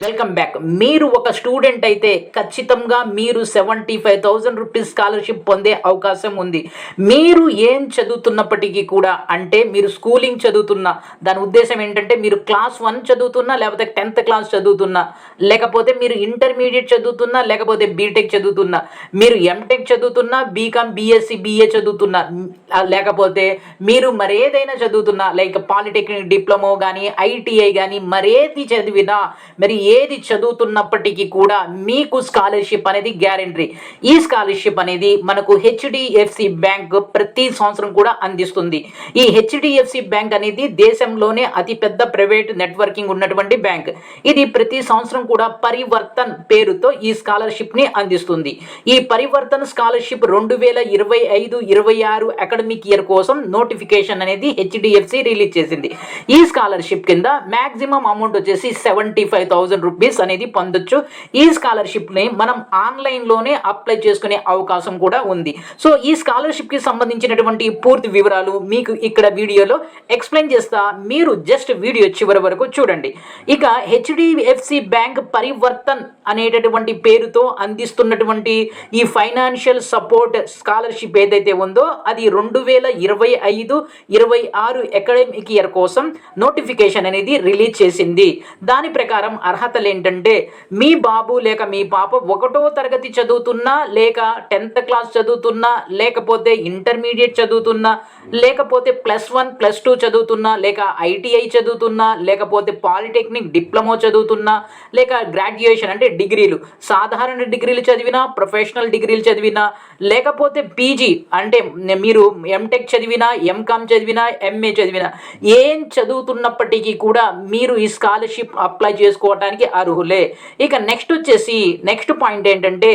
Welcome back మీరు ఒక student అయితే ఖచ్చితంగా మీరు seventy five thousand rupees scholarship పొందే అవకాశం ఉంది. మీరు ఏం చదువుతున్నప్పటికీ కూడా అంటే మీరు స్కూలింగ్ చదువుతున్న దాని ఉద్దేశం ఏంటంటే మీరు క్లాస్ వన్ చదువుతున్నా లేకపోతే టెన్త్ క్లాస్ చదువుతున్నా లేకపోతే మీరు ఇంటర్మీడియట్ చదువుతున్నా లేకపోతే బీటెక్ చదువుతున్నా మీరు ఎంటెక్ చదువుతున్నా బీకామ్ బీఎస్సీ బీఏ చదువుతున్నా లేకపోతే మీరు మరేదైనా చదువుతున్నా లైక్ పాలిటెక్నిక్ డిప్లొమో కానీ ఐటీఐ కానీ మరేది చదివినా మరి ఏది చదువుతున్నప్పటికీ కూడా మీకు స్కాలర్షిప్ అనేది గ్యారంటీ. ఈ స్కాలర్షిప్ అనేది మనకు హెచ్డిఎఫ్సి బ్యాంక్ ప్రతి సంవత్సరం కూడా అందిస్తుంది. ఈ హెచ్డిఎఫ్సి బ్యాంక్ అనేది దేశంలోనే అతిపెద్ద ప్రైవేట్ నెట్వర్కింగ్ ఉన్నటువంటి బ్యాంక్. ఇది ప్రతి సంవత్సరం కూడా పరివర్తన్ పేరుతో ఈ స్కాలర్షిప్ని అందిస్తుంది. ఈ పరివర్తన్ స్కాలర్షిప్ రెండు వేల ఇరవై ఐదు ఇరవై ఆరు అకాడమిక్ ఇయర్ కోసం నోటిఫికేషన్ అనేది హెచ్డిఎఫ్సి రిలీజ్ చేసింది. ఈ స్కాలర్షిప్ కింద మ్యాక్సిమం అమౌంట్ వచ్చేసి సెవెంటీ ఫైవ్ థౌసండ్ రూపీస్ అనేది పొందొచ్చు. ఈ స్కాలర్షిప్ని మనం ఆన్లైన్లోనే అప్లై చేసుకునే అవకాశం కూడా ఉంది. సో ఈ స్కాలర్షిప్కి సంబంధించినటువంటి పూర్తి వివరాలు మీకు ఇక్కడ వీడియోలో ఎక్స్ప్లెయిన్ చేస్తా. మీరు జస్ట్ వీడియో చివరి వరకు చూడండి. ఇక హెచ్డిఎఫ్సి బ్యాంక్ పరివర్తన్ అనేటటువంటి పేరుతో అందిస్తున్నటువంటి ఈ ఫైనాన్షియల్ సపోర్ట్ స్కాలర్షిప్ ఏదైతే ఉందో అది రెండు వేల ఇరవై ఐదు ఇరవై ఆరు అకాడమిక్ ఇయర్ కోసం నోటిఫికేషన్ అనేది రిలీజ్ చేసింది. దాని ప్రకారం అర్హత అర్హతలు ఏంటంటే మీ బాబు లేక మీ పాప ఒకటో తరగతి చదువుతున్నా లేక టెన్త్ క్లాస్ చదువుతున్నా లేకపోతే ఇంటర్మీడియట్ చదువుతున్నా లేకపోతే ప్లస్ వన్ ప్లస్ టూ చదువుతున్నా లేక ఐటీఐ చదువుతున్నా లేకపోతే పాలిటెక్నిక్ డిప్లొమా చదువుతున్నా లేక గ్రాడ్యుయేషన్ అంటే డిగ్రీలు సాధారణ డిగ్రీలు చదివినా ప్రొఫెషనల్ డిగ్రీలు చదివినా లేకపోతే పీజీ అంటే మీరు ఎంటెక్ చదివినా ఎంకామ్ చదివినా ఎంఏ చదివినా ఏం చదువుతున్నప్పటికీ కూడా మీరు ఈ స్కాలర్షిప్ అప్లై చేసుకోవడానికి అర్హులే. ఇక నెక్స్ట్ వచ్చేసి నెక్స్ట్ పాయింట్ ఏంటంటే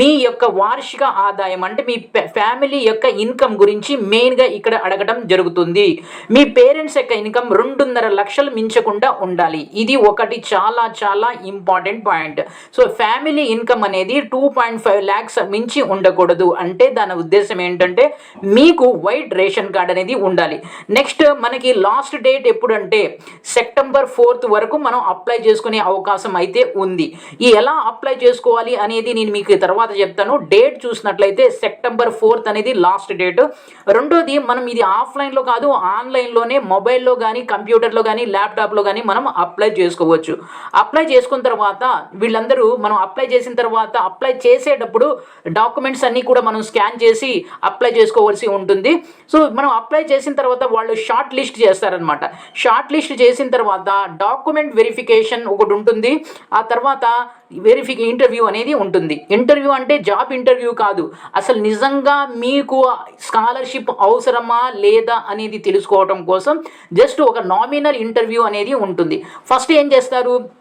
మీ యొక్క వార్షిక ఆదాయం అంటే మీ ఫ్యామిలీ యొక్క ఇన్కమ్ గురించి మెయిన్గా ఇక్కడ అడగడం జరుగుతుంది. మీ పేరెంట్స్ యొక్క ఇన్కమ్ రెండున్నర లక్షలు మించకుండా ఉండాలి. ఇది ఒకటి చాలా చాలా important point so family income అనేది టూ పాయింట్ ఫైవ్ ల్యాక్స్ మించి ఉండకూడదు. అంటే దాని ఉద్దేశం ఏంటంటే మీకు వైట్ రేషన్ కార్డ్ అనేది ఉండాలి. నెక్స్ట్ మనకి లాస్ట్ డేట్ ఎప్పుడంటే సెప్టెంబర్ ఫోర్త్ వరకు మనం అప్లై చేసుకునే అవకాశం అవకాశం అయితే ఉంది. ఈ ఎలా అప్లై చేసుకోవాలి అనేది నేను మీకు తర్వాత చెప్తాను. డేట్ చూసినట్లయితే సెప్టెంబర్ ఫోర్త్ అనేది లాస్ట్ డేట్ రెండోది మనం ఇది ఆఫ్లైన్లో కాదు ఆన్లైన్లోనే మొబైల్లో కానీ కంప్యూటర్లో కానీ ల్యాప్టాప్లో కానీ మనం అప్లై చేసుకోవచ్చు. అప్లై చేసుకున్న తర్వాత వీళ్ళందరూ మనం అప్లై చేసిన తర్వాత అప్లై చేసేటప్పుడు డాక్యుమెంట్స్ అన్నీ కూడా మనం స్కాన్ చేసి అప్లై చేసుకోవాల్సి ఉంటుంది. సో మనం అప్లై చేసిన తర్వాత వాళ్ళు షార్ట్ లిస్ట్ చేస్తారనమాట షార్ట్ లిస్ట్ చేసిన తర్వాత డాక్యుమెంట్ వెరిఫికేషన్ ఒకటి ఉంటుంది. ఉంటుంది. ఆ తర్వాత వెరిఫికే ఇంటర్వ్యూ అనేది ఉంటుంది. ఇంటర్వ్యూ అంటే జాబ్ ఇంటర్వ్యూ కాదు. అసలు నిజంగా మీకు స్కాలర్షిప్ అవసరమా లేదా అనేది తెలుసుకోవడం కోసం జస్ట్ ఒక నామినల్ ఇంటర్వ్యూ అనేది ఉంటుంది. ఫస్ట్ ఏం చేస్తారు?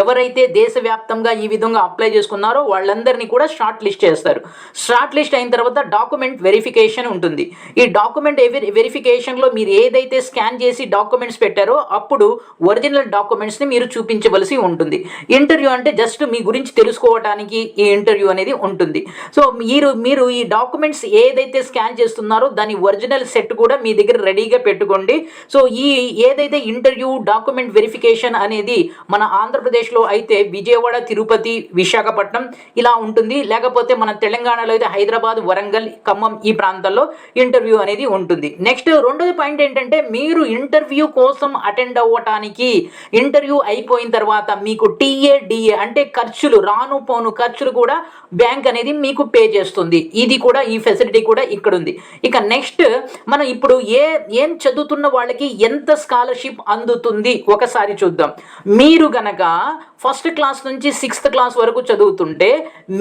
ఎవరైతే దేశవ్యాప్తంగా ఈ విధంగా అప్లై చేసుకున్నారో వాళ్ళందరినీ కూడా షార్ట్ లిస్ట్ చేస్తారు. షార్ట్ లిస్ట్ అయిన తర్వాత డాక్యుమెంట్ వెరిఫికేషన్ ఉంటుంది. ఈ డాక్యుమెంట్ వెరిఫికేషన్లో మీరు ఏదైతే స్కాన్ చేసి డాక్యుమెంట్స్ పెట్టారో అప్పుడు ఒరిజినల్ డాక్యుమెంట్స్ని మీరు చూపించవలసి ఉంటుంది. ఇంటర్వ్యూ అంటే జస్ట్ మీ గురించి తెలుసుకోవడానికి ఈ ఇంటర్వ్యూ అనేది ఉంటుంది. సో మీరు మీరు ఈ డాక్యుమెంట్స్ ఏదైతే స్కాన్ చేస్తున్నారో దాని ఒరిజినల్ సెట్ కూడా మీ దగ్గర రెడీగా పెట్టుకోండి. సో ఈ ఏదైతే ఇంటర్వ్యూ డాక్యుమెంట్ వెరిఫికేషన్ అనేది మన ఆంధ్రప్రదేశ్ ఆంధ్రప్రదేశ్లో అయితే విజయవాడ తిరుపతి విశాఖపట్నం ఇలా ఉంటుంది. లేకపోతే మన తెలంగాణలో అయితే హైదరాబాద్ వరంగల్ ఖమ్మం ఈ ప్రాంతాల్లో ఇంటర్వ్యూ అనేది ఉంటుంది. నెక్స్ట్ రెండోది పాయింట్ ఏంటంటే మీరు ఇంటర్వ్యూ కోసం అటెండ్ అవ్వటానికి ఇంటర్వ్యూ అయిపోయిన తర్వాత మీకు టీఏడిఏ అంటే ఖర్చులు రాను పోను ఖర్చులు కూడా బ్యాంక్ అనేది మీకు పే చేస్తుంది. ఇది కూడా ఈ ఫెసిలిటీ కూడా ఇక్కడ ఉంది. ఇక నెక్స్ట్ మనం ఇప్పుడు ఏ ఏం చదువుతున్న వాళ్ళకి ఎంత స్కాలర్షిప్ అందుతుంది? ఒకసారి చూద్దాం. మీరు గనక ఫస్ట్ క్లాస్ నుంచి సిక్స్త్ క్లాస్ వరకు చదువుతుంటే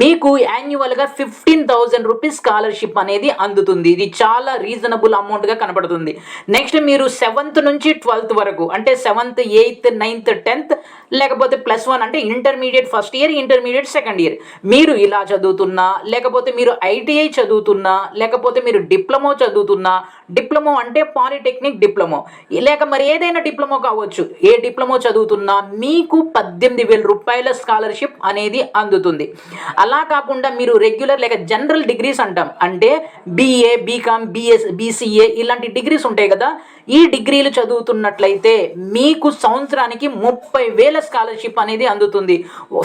మీకు యాన్యువల్గా ఫిఫ్టీన్ థౌజండ్ రూపీస్ స్కాలర్షిప్ అనేది అందుతుంది. ఇది చాలా రీజనబుల్ అమౌంట్గా కనపడుతుంది. నెక్స్ట్ మీరు సెవెంత్ నుంచి ట్వెల్త్ వరకు అంటే సెవెంత్ ఎయిత్ నైన్త్ టెన్త్ లేకపోతే ప్లస్ వన్ అంటే intermediate first year intermediate second year. మీరు ఇలా చదువుతున్నా లేకపోతే మీరు ఐటీఐ చదువుతున్నా లేకపోతే మీరు డిప్లొమో చదువుతున్నా డిప్లొమో అంటే పాలిటెక్నిక్ డిప్లొమో. లేక మరి ఏదైనా డిప్లొమో కావచ్చు. ఏ డిప్లొమో చదువుతున్నా మీకు పద్దెనిమిది వేల రూపాయల స్కాలర్షిప్ అనేది అందుతుంది. అలా కాకుండా మీరు రెగ్యులర్ లేక జనరల్ డిగ్రీస్ అంటాం. అంటే బీఏ బీకామ్ బిఎస్ బీసీఏ ఇలాంటి డిగ్రీస్ ఉంటాయి కదా. ఈ డిగ్రీలు చదువుతున్నట్లయితే మీకు సంవత్సరానికి ముప్పై వేల స్కాలర్షిప్ అనేది అందుతుంది.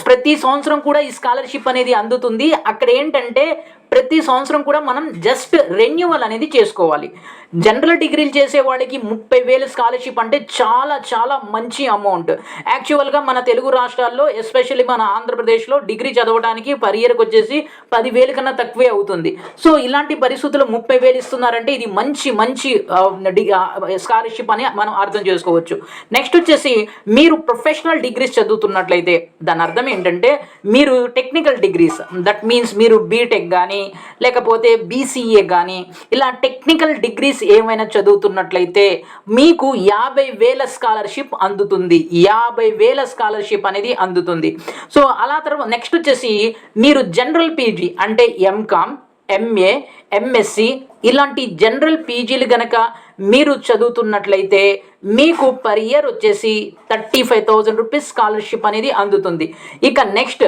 ప్రతి సంవత్సరం కూడా ఈ స్కాలర్షిప్ అనేది అందుతుంది. అక్కడ ఏంటంటే ప్రతి సంవత్సరం కూడా మనం జస్ట్ రెన్యువల్ అనేది చేసుకోవాలి. జనరల్ డిగ్రీలు చేసే వాళ్ళకి ముప్పై వేలు స్కాలర్షిప్ అంటే చాలా చాలా మంచి అమౌంట్ యాక్చువల్గా మన తెలుగు రాష్ట్రాల్లో ఎస్పెషల్లీ మన ఆంధ్రప్రదేశ్లో డిగ్రీ చదవడానికి పర్ ఇయర్కి వచ్చేసి పదివేలు కన్నా తక్కువే అవుతుంది. సో ఇలాంటి పరిస్థితుల్లో ముప్పై వేలు ఇస్తున్నారంటే ఇది మంచి మంచి స్కాలర్షిప్ అని మనం అర్థం చేసుకోవచ్చు. నెక్స్ట్ వచ్చేసి మీరు ప్రొఫెషనల్ డిగ్రీస్ చదువుతున్నట్లయితే దాని అర్థం ఏంటంటే మీరు టెక్నికల్ డిగ్రీస్ దట్ మీన్స్ మీరు బీటెక్ కానీ లేకపోతే బీసీఏ కానీ ఇలా టెక్నికల్ డిగ్రీస్ ఏమైనా చదువుతున్నట్లయితే మీకు యాభై వేల స్కాలర్షిప్ అందుతుంది. యాభై వేల స్కాలర్షిప్ అనేది అందుతుంది. సో అలా తర్వాత నెక్స్ట్ వచ్చేసి మీరు జనరల్ పీజీ అంటే ఎంకామ్ ఎంఏ ఎంఎస్సి ఇలాంటి జనరల్ పీజీలు గనక మీరు చదువుతున్నట్లయితే మీకు పర్ ఇయర్ వచ్చేసి thirty five thousand rupees scholarship అనేది అందుతుంది. ఇక నెక్స్ట్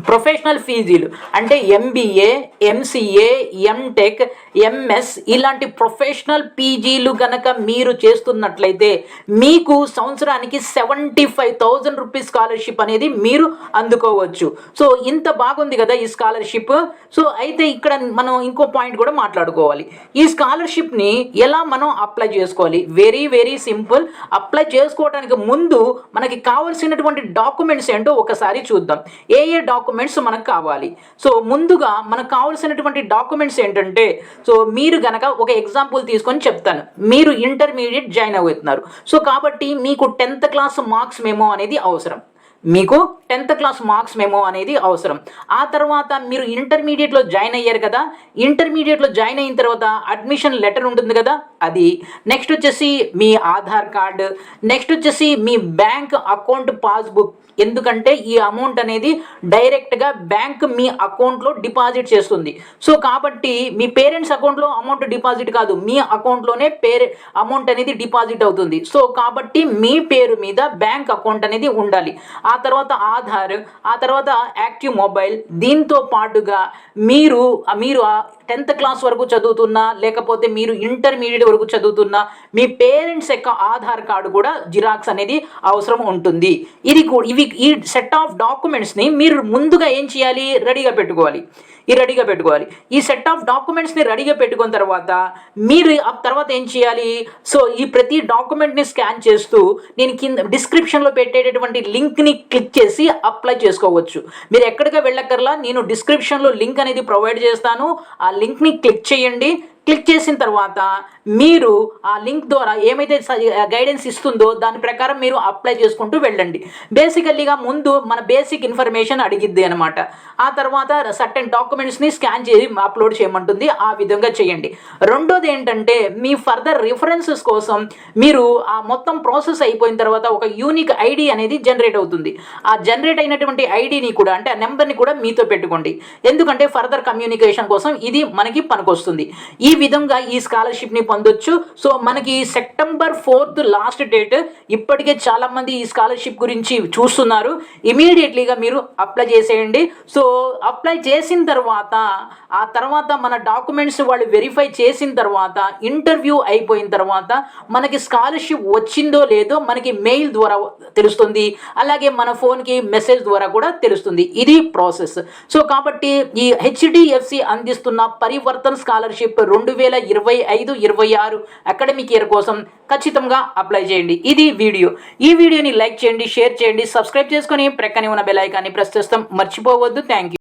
ప్రొఫెషనల్ ఫీజులు. అంటే ఎంబీఏ ఎంసీఏ ఎంటెక్ ఎంఎస్ ఇలాంటి ప్రొఫెషనల్ పీజీలు గనక మీరు చేస్తున్నట్లయితే మీకు సంవత్సరానికి seventy five thousand rupees scholarship అనేది మీరు అందుకోవచ్చు. సో ఇంత బాగుంది కదా ఈ స్కాలర్షిప్. సో అయితే ఇక్కడ మనం ఇంకో పాయింట్ కూడా మాట్లాడుకోవాలి. ఈ స్కాలర్షిప్ని ఎలా మనం అప్లై చేసుకోవాలి? Very very simple. అప్లై చేసుకోవడానికి ముందు మనకి కావాల్సినటువంటి డాక్యుమెంట్స్ ఏంటో ఒకసారి చూద్దాం. ఏ ఏ డాక్యుమెంట్స్ మనకు కావాలి? సో ముందుగా మనకు కావాల్సినటువంటి డాక్యుమెంట్స్ ఏంటంటే సో మీరు గనక ఒక ఎగ్జాంపుల్ తీసుకొని చెప్తాను. మీరు ఇంటర్మీడియట్ జాయిన్ అవుతున్నారు. సో కాబట్టి మీకు టెన్త్ క్లాస్ మార్క్స్ మేమో అనేది అవసరం. మీకు టెన్త్ క్లాస్ మార్క్స్ మేమో అనేది అవసరం. ఆ తర్వాత మీరు ఇంటర్మీడియట్లో జాయిన్ అయ్యారు కదా. ఇంటర్మీడియట్లో జాయిన్ అయిన తర్వాత అడ్మిషన్ లెటర్ ఉంటుంది కదా. అది. నెక్స్ట్ వచ్చేసి మీ ఆధార్ కార్డు. నెక్స్ట్ వచ్చేసి మీ బ్యాంక్ అకౌంట్ పాస్బుక్. ఎందుకంటే ఈ అమౌంట్ అనేది డైరెక్ట్గా బ్యాంక్ మీ అకౌంట్లో డిపాజిట్ చేస్తుంది. సో కాబట్టి మీ పేరెంట్స్ అకౌంట్లో అమౌంట్ డిపాజిట్ కాదు. మీ అకౌంట్లోనే పేరె అమౌంట్ అనేది డిపాజిట్ అవుతుంది. సో కాబట్టి మీ పేరు మీద బ్యాంక్ అకౌంట్ అనేది ఉండాలి. ఆ తర్వాత ఆధార్ ఆ తర్వాత యాక్టివ్ మొబైల్. దీంతో పాటుగా మీరు మీరు టెన్త్ క్లాస్ వరకు చదువుతున్నా లేకపోతే మీరు ఇంటర్మీడియట్ వరకు చదువుతున్నా మీ పేరెంట్స్ యొక్క ఆధార్ కార్డు కూడా జిరాక్స్ అనేది అవసరం ఉంటుంది. ఇది ఇవి ఈ సెట్ ఆఫ్ డాక్యుమెంట్స్ని మీరు ముందుగా ఏం చేయాలి? రెడీగా పెట్టుకోవాలి. ఈ రెడీగా పెట్టుకోవాలి. ఈ సెట్ ఆఫ్ డాక్యుమెంట్స్ని రెడీగా పెట్టుకున్న తర్వాత మీరు ఆ తర్వాత ఏం చేయాలి? సో ఈ ప్రతి డాక్యుమెంట్ని స్కాన్ చేస్తూ నేను కింద డిస్క్రిప్షన్లో పెట్టేటటువంటి లింక్ని క్లిక్ చేసి అప్లై చేసుకోవచ్చు. మీరు ఎక్కడికి వెళ్ళక్కర్లా నేను డిస్క్రిప్షన్లో లింక్ అనేది ప్రొవైడ్ చేస్తాను. ఆ లింక్ని క్లిక్ చేయండి. క్లిక్ చేసిన తర్వాత మీరు ఆ లింక్ ద్వారా ఏమైతే గైడెన్స్ ఇస్తుందో దాని ప్రకారం మీరు అప్లై చేసుకుంటూ వెళ్ళండి. బేసికల్లీగా ముందు మన బేసిక్ ఇన్ఫర్మేషన్ అడిగిద్ది అనమాట ఆ తర్వాత సర్టెన్ డాక్యుమెంట్స్ని స్కాన్ చేసి అప్లోడ్ చేయమంటుంది. ఆ విధంగా చేయండి. రెండోది ఏంటంటే మీ ఫర్దర్ రిఫరెన్సెస్ కోసం మీరు ఆ మొత్తం ప్రాసెస్ అయిపోయిన తర్వాత ఒక యూనిక్ ఐడి అనేది జనరేట్ అవుతుంది. ఆ జనరేట్ అయినటువంటి ఐడిని కూడా అంటే ఆ నెంబర్ని కూడా మీతో పెట్టుకోండి. ఎందుకంటే ఫర్దర్ కమ్యూనికేషన్ కోసం ఇది మనకి పనికొస్తుంది. ఈ విధంగా ఈ స్కాలర్షిప్ని పొందొచ్చు. సో మనకి సెప్టెంబర్ ఫోర్త్ లాస్ట్ డేట్ ఇప్పటికే చాలామంది ఈ స్కాలర్షిప్ గురించి చూస్తున్నారు. ఇమీడియట్లీగా మీరు అప్లై చేసేయండి. సో అప్లై చేసిన తర్వాత ఆ తర్వాత మన డాక్యుమెంట్స్ వాళ్ళు వెరిఫై చేసిన తర్వాత ఇంటర్వ్యూ అయిపోయిన తర్వాత మనకి స్కాలర్షిప్ వచ్చిందో లేదో మనకి మెయిల్ ద్వారా తెలుస్తుంది. అలాగే మన ఫోన్కి మెసేజ్ ద్వారా కూడా తెలుస్తుంది. ఇది ప్రాసెస్ సో కాబట్టి ఈ హెచ్డిఎఫ్సి అందిస్తున్న పరివర్తన్ స్కాలర్షిప్ రెండు రెండు వేల ఇరవై ఐదు ఇరవై ఆరు అకాడమిక్ ఇయర్ కోసం ఖచ్చితంగా అప్లై చేయండి. ఇది వీడియో. ఈ వీడియోని లైక్ చేయండి షేర్ చేయండి సబ్స్క్రైబ్ చేసుకొని ప్రక్కనే ఉన్న బెల్ ఐకాన్ని ప్రెస్ చేస్తాం. మర్చిపోవద్దు. Thank you